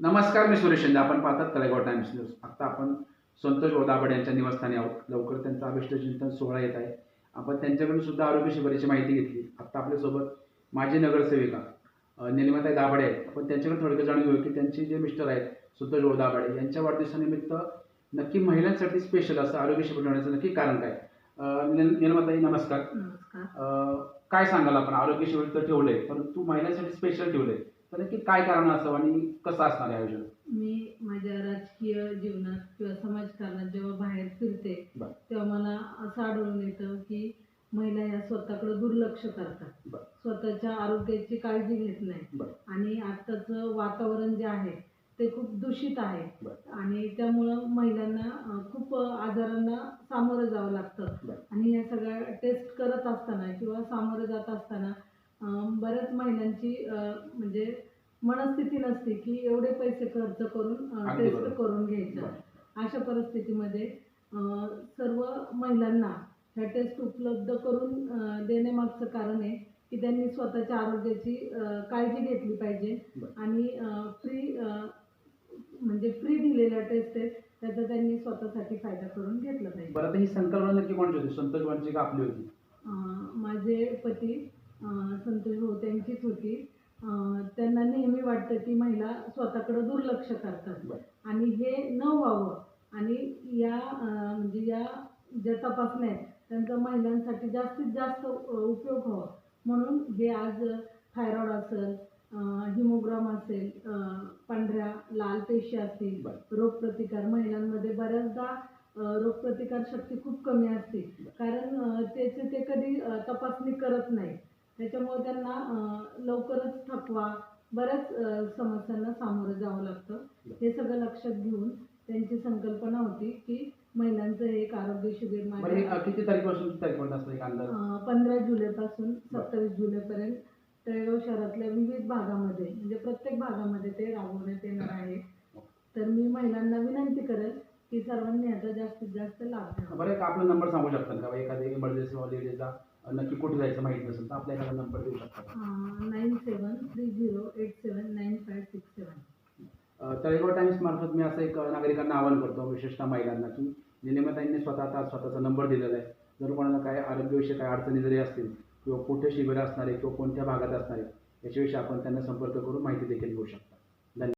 नमस्कार मी सुरेश शिंदे. आपण पाहतात तळेगाव टाइम्स न्यूज आता आपण संतोष गोदाबड यांच्या निवासस्थानी आहोत. लवकर त्यांचा अभिष्ट चिंतन सोहळा येत आहे. आपण त्यांच्याकडून सुद्धा आरोग्य शिबिराची माहिती घेतली. आता आपल्यासोबत माजी नगरसेविका अ, निलिमाताई दाभाडे आहेत. आपण त्यांच्याकडे थोडक्यात जाणून घेऊ की त्यांचे जे मिस्टर आहेत संतोष गोदाबडे यांच्या वाढदिवसानिमित्त नक्की महिलांसाठी स्पेशल असं आरोग्य शिबिर ठेवण्याचं नक्की कारण काय? निलिमाताई नमस्कार. काय सांगाल आपण? आरोग्य शिबिर तर ठेवलंय परंतु महिलांसाठी स्पेशल ठेवलंय. तर नक्की काय कारण असावं आणि कसं असणार आहे आयोजन मी माझ्या राजकीय जीवनात किंवा समाजकारणात जेव्हा बाहेर फिरते बरं. तेव्हा मला असं आढळून येतं की महिला या स्वतःकडे दुर्लक्ष करतात बरं. स्वतःच्या आरोग्याची काळजी घेत नाही बरं. आणि आत्ताचं वातावरण जे आहे ते खूप दूषित आहे बरं. आणि त्यामुळं महिलांना अं, खूप आजारांना सामोरं जावं लागतं बरं. आणि या सगळ्या टेस्ट करत असताना किंवा सामोरं जात असताना बऱ्याच महिलांची म्हणजे मनस्थिती नसते की एवढे पैसे खर्च करून टेस्ट. करून घ्यायचं. अशा परिस्थितीमध्ये सर्व महिलांना ह्या टेस्ट उपलब्ध करून देण्यामागचं कारण आहे की त्यांनी स्वतःच्या आरोग्याची काळजी घेतली पाहिजे. आणि फ्री म्हणजे फ्री दिलेल्या टेस्ट आहेत त्याचा त्यांनी स्वतःसाठी फायदा करून घेतला पाहिजे बरं ही संकल्पना नक्की कोणाची होती संतोष वांची का आपली होती माझे पती संतोष भाऊ त्यांचीच होती. त्यांना नेहमी वाटतं की महिला स्वतःकडे दुर्लक्ष करतात. आणि हे न व्हावं आणि या म्हणजे या ज्या तपासण्या आहेत त्यांचा महिलांसाठी जास्तीत जास्त उपयोग व्हावा. म्हणून हे आज थायरॉइड असेल हिमोग्राम असेल पांढऱ्या लाल पेशी असतील. रोगप्रतिकार महिलांमध्ये बऱ्याचदा रोगप्रतिकार शक्ती खूप कमी असते. कारण त्याचे ते कधी तपासणी करत नाही त्याच्यामुळे त्यांना लवकरच थकवा बऱ्याच समस्यांना सामोरं जावं लागतं. हे सगळं लक्षात घेऊन त्यांची संकल्पना होती की महिलांचं एक आरोग्य शिबिर किती तारखेपासून पंधरा जुलैपासून सत्तावीस जुलैपर्यंत. तळेगाव शहरातल्या विविध भागामध्ये म्हणजे प्रत्येक भागामध्ये ते राबवण्यात येणार आहे. तर मी महिलांना विनंती करेल की सर्वांनी याचा जास्तीत जास्त लाभ घ्यावा. बरं आपला नंबर सांगू शकता का? एखाद्या इमर्जन्सी लेडीजला? नक्की कुठे जायचं माहीत नसेल तर आपल्या एखादा नंबर देऊ शकता. Nine seven three zero eight seven nine five six seven Talegaon times मार्फत मी असं एक नागरिकांना आवाहन करतो विशेषतः महिलांना की निलिमाताईंनी स्वतः आता स्वतःचा नंबर दिलेला आहे. जर कोणाला काय आरोग्यविषयक काय अडचणी जरी असतील किंवा कुठे शिबिर असणार किंवा कोणत्या भागात असणार याच्याविषयी आपण त्यांना संपर्क करून माहिती देखील घेऊ शकता.